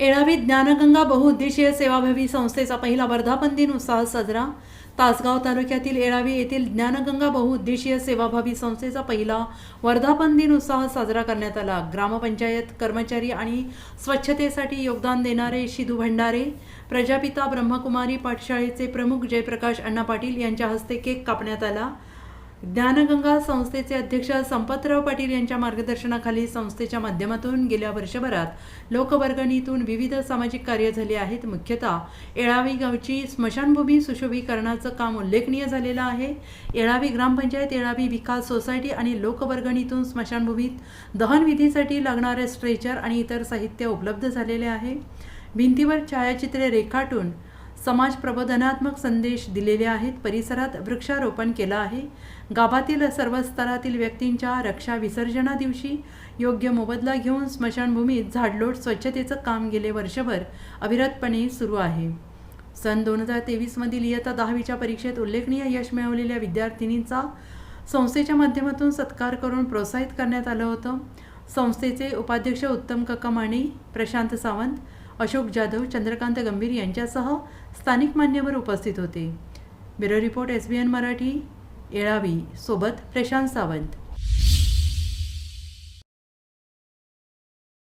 येळावी ज्ञानगंगा बहुउद्देशीय सेवाभावी संस्थेचा पहिला वर्धापन दिन उत्साह साजरा. तासगाव तालुक्यातील येळावी येथील ज्ञानगंगा बहुउद्देशीय सेवाभावी संस्थेचा पहिला वर्धापन दिन उत्साह साजरा करण्यात आला. ग्रामपंचायत कर्मचारी आणि स्वच्छतेसाठी योगदान देणारे शिदू भंडारे प्रजापिता ब्रह्मकुमारी पाठशाळेचे प्रमुख जयप्रकाश अण्णा पाटील यांच्या हस्ते केक कापण्यात आला. ज्ञानगंगा संस्थेचे अध्यक्ष संपतराव पाटील यांच्या मार्गदर्शनाखाली संस्थेच्या माध्यमातून गेल्या वर्षभरात लोकवर्गणीतून विविध सामाजिक कार्य झाले आहेत. मुख्यतः येळावी गावची स्मशानभूमी सुशोभीकरणाचं काम उल्लेखनीय झालेलं आहे. येळावी ग्रामपंचायत येळावी विकास सोसायटी आणि लोकवर्गणीतून स्मशानभूमीत दहनविधीसाठी लागणारे स्ट्रेचर आणि इतर साहित्य उपलब्ध झालेले आहे. भिंतीवर छायाचित्रे रेखाटून समाज प्रबोधनात्मक संदेश दिलेले आहेत. परिसरात वृक्षारोपण केलं आहे. गावातील सर्व स्तरातील व्यक्तींच्या रक्षा विसर्जना दिवशी योग्य मोबदला घेऊन स्मशानभूमीत झाडलोट स्वच्छतेचं काम गेले वर्षभर अविरतपणे सुरू आहे. सन दोन हजार तेवीसमधील इयत्ता दहावीच्या परीक्षेत उल्लेखनीय यश मिळवलेल्या विद्यार्थिनींचा संस्थेच्या माध्यमातून सत्कार करून प्रोत्साहित करण्यात आलं होतं. संस्थेचे उपाध्यक्ष उत्तम काका माने प्रशांत सावंत अशोक जाधव चंद्रकांत गंभीर यांच्यासह स्थानिक मान्यवर उपस्थित होते. Bureau report S B N Marathi Yelavi. सोबत प्रशांत सावंत.